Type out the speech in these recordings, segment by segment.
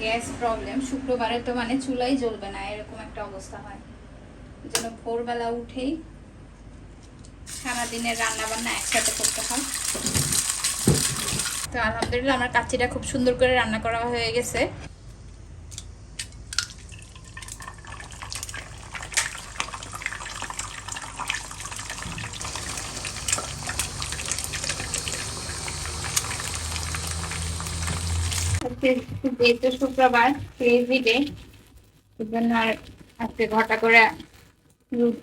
Gas problem, শুক্রবারে তো মানে চুলাই জ্বলবে না, এরকম একটা অবস্থা হয়। জন্য ভোরবেলা উঠেই সারাদিনের রান্না বান্না একসাথে করতে হয়। তো আলহামদুলিল্লাহ, আমার কাচ্চিটা খুব সুন্দর করে রান্না করা হয়ে গেছে। যেহেতু শুক্রবার ক্রেজি ডে জন্য আর আজকে ঘটা করে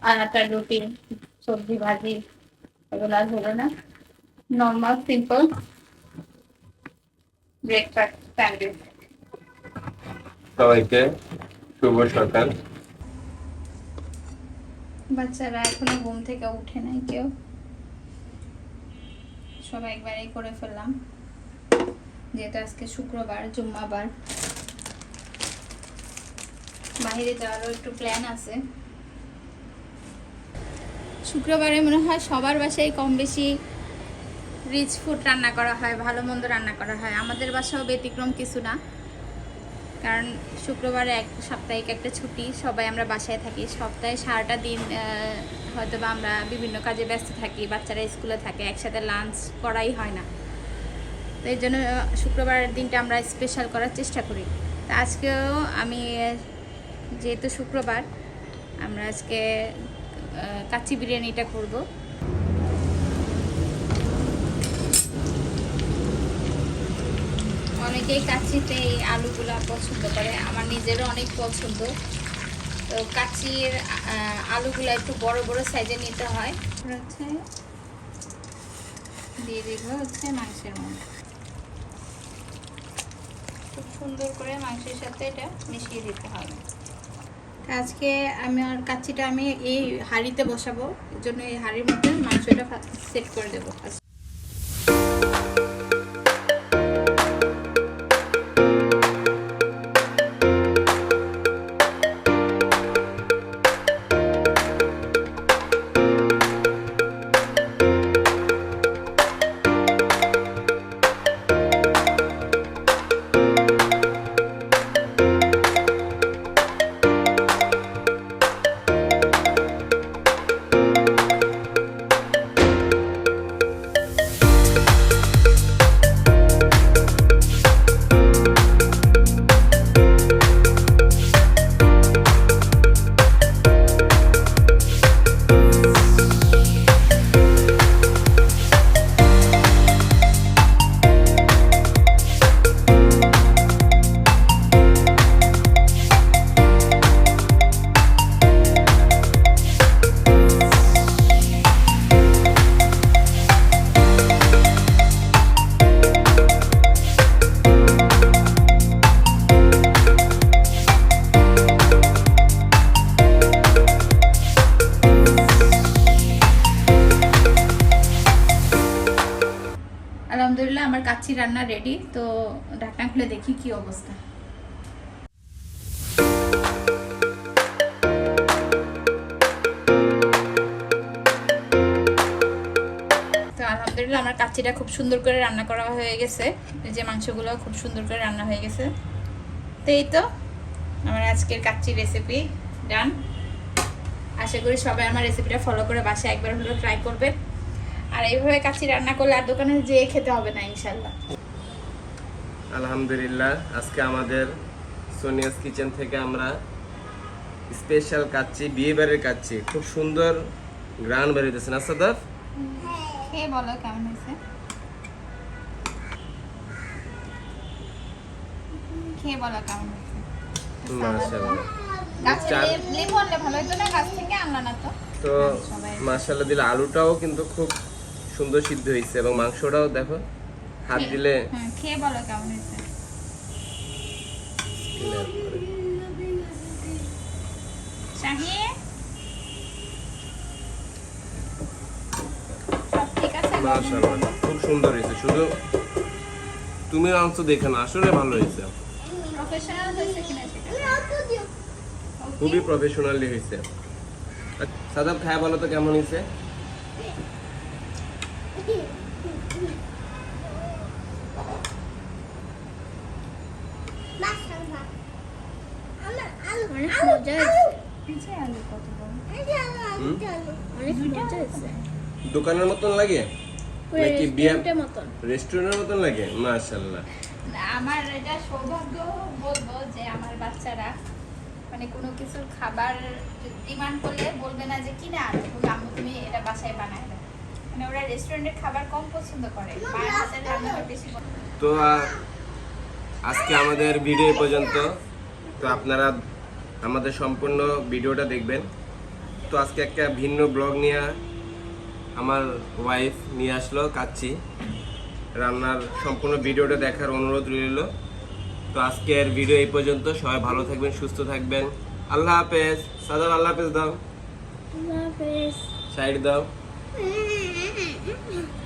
আটা রুটি সবজি ভাজি এগুলো আর হলো না। নর্মাল সিম্পল ব্রেকফাস্ট স্যান্ডউইচ সবাইকে শুভ সকাল। বাচ্চারা এখনও ঘুম থেকে উঠে নাই কেউ। সবাই একবারেই করে ফেললাম। যেহেতু আজকে শুক্রবার, জুম্মাবার। বাইরে যাওয়ারও একটু প্ল্যান আছে। শুক্রবারে মনে হয় সবার বাসায় কম বেশি রিচ ফুড রান্না করা হয়, ভালো মন্দ রান্না করা হয়। আমাদের বাসাও ব্যতিক্রম কিছু না। কারণ শুক্রবারে এক সাপ্তাহিক একটা ছুটি, সবাই আমরা বাসায় থাকি। সপ্তাহে সারাটা দিন হয়তো বা আমরা বিভিন্ন কাজে ব্যস্ত থাকি, বাচ্চারা স্কুলে থাকে, একসাথে লাঞ্চ করাই হয় না। তো এই জন্য আহ, শুক্রবারের দিনটা আমরা স্পেশাল করার চেষ্টা করি। তো আজকেও আমি যেহেতু শুক্রবার আমরা আজকে কাচ্চি বিরিয়ানিটা করব। অনেকেই কাচ্চিতে এই আলুগুলো পছন্দ করে আমার নিজেরও অনেক পছন্দ। তো কাচ্চির আলুগুলো একটু বড় বড় সাইজে নিতে হয়। হচ্ছে দিয়ে দিব হচ্ছে মাংসের মধ্যে। খুব সুন্দর করে মাংসের সাথে এটা মিশিয়ে দিতে হবে। আজকে আমি আর কাচ্চিটা আমি এই হাঁড়িতে বসাবো, এর জন্য এই হাঁড়ির মধ্যে মাংসটা সেট করে দেবো। কাচ্চি রান্না রেডি তো ঢাকনা খুলে দেখি কি অবস্থা। আলহামদুলিল্লাহ আমার কাচ্চিটা খুব সুন্দর করে রান্না করা হয়ে গেছে। এই যে মাংসগুলো খুব সুন্দর করে রান্না হয়ে গেছে। তো এই তো আমার আজকের কাচ্চি রেসিপি ডান আশা করি সবাই আমার রেসিপিটা ফলো করে বাসায় একবার হলেও ট্রাই করবেন। আর এইভাবে রান্না করলে আর দোকানে যেয়ে খেতে হবে না ইনশাল্লাহ আলহামদুলিল্লাহ আজকে আমাদের সোনিয়াস কিচেন থেকে আমরা স্পেশাল কাচ্চি বিয়ে বাড়ির কাচ্চি। খুব সুন্দর গ্রান বেরোতেছে না সাদাফ খেয়ে বলো কেমন হয়েছে? খেয়ে বলো কেমন হয়েছে? মাশাআল্লাহ। লেবু আনলে ভালো হতো না গাছ থেকে আনলা না তো? তো মাশাআল্লাহ দিলে আলুটাও কিন্তু খুব সুন্দর সিদ্ধ হয়েছে এবং মাংসটাও দেখো হাত দিলে হ্যাঁ খেয়ে বলো কেমন হয়েছে? খুব সুন্দর হয়েছে। শুধু তুমি অংশ দেখে না আসলে ভালো হয়েছে। খুবই প্রফেশনালি হয়েছে। সাদাব খায় বলো তো কেমন হয়েছে? দোকানের মতন লাগে? নাকি বিয়ে রেস্টুরেন্টের মতন। লাগে? মাশাল্লাহ না, আমার এটা সৌভাগ্য বলব যে আমার বাচ্চারা মানে কোনো কিছুর খাবার ডিমান্ড করলে বলবে না যে কিনা তুমি আম্মু তুমি এটা বাসায় বানায় মানে ওরা রেস্টুরেন্টের খাবার কম পছন্দ করে। মায়ের হাতের রান্নাটা বেশি তো আজকে আমাদের ভিডিও এই পর্যন্ত। তো আপনারা আমাদের সম্পূর্ণ ভিডিওটা দেখবেন। তো আজকে একটা ভিন্ন ব্লগ নিয়ে আমার ওয়াইফ নিয়ে আসলো কাচ্ছি রান্নার সম্পূর্ণ ভিডিওটা দেখার অনুরোধ রইল। তো আজকের ভিডিও এই পর্যন্ত। সবাই ভালো থাকবেন সুস্থ থাকবেন। আল্লাহ হাফেজ। সাদাব আল্লাহ হাফেজ দাও। আল্লাহ হাফেজ। সাইড দাও। Mm-hmm. Mm-hmm.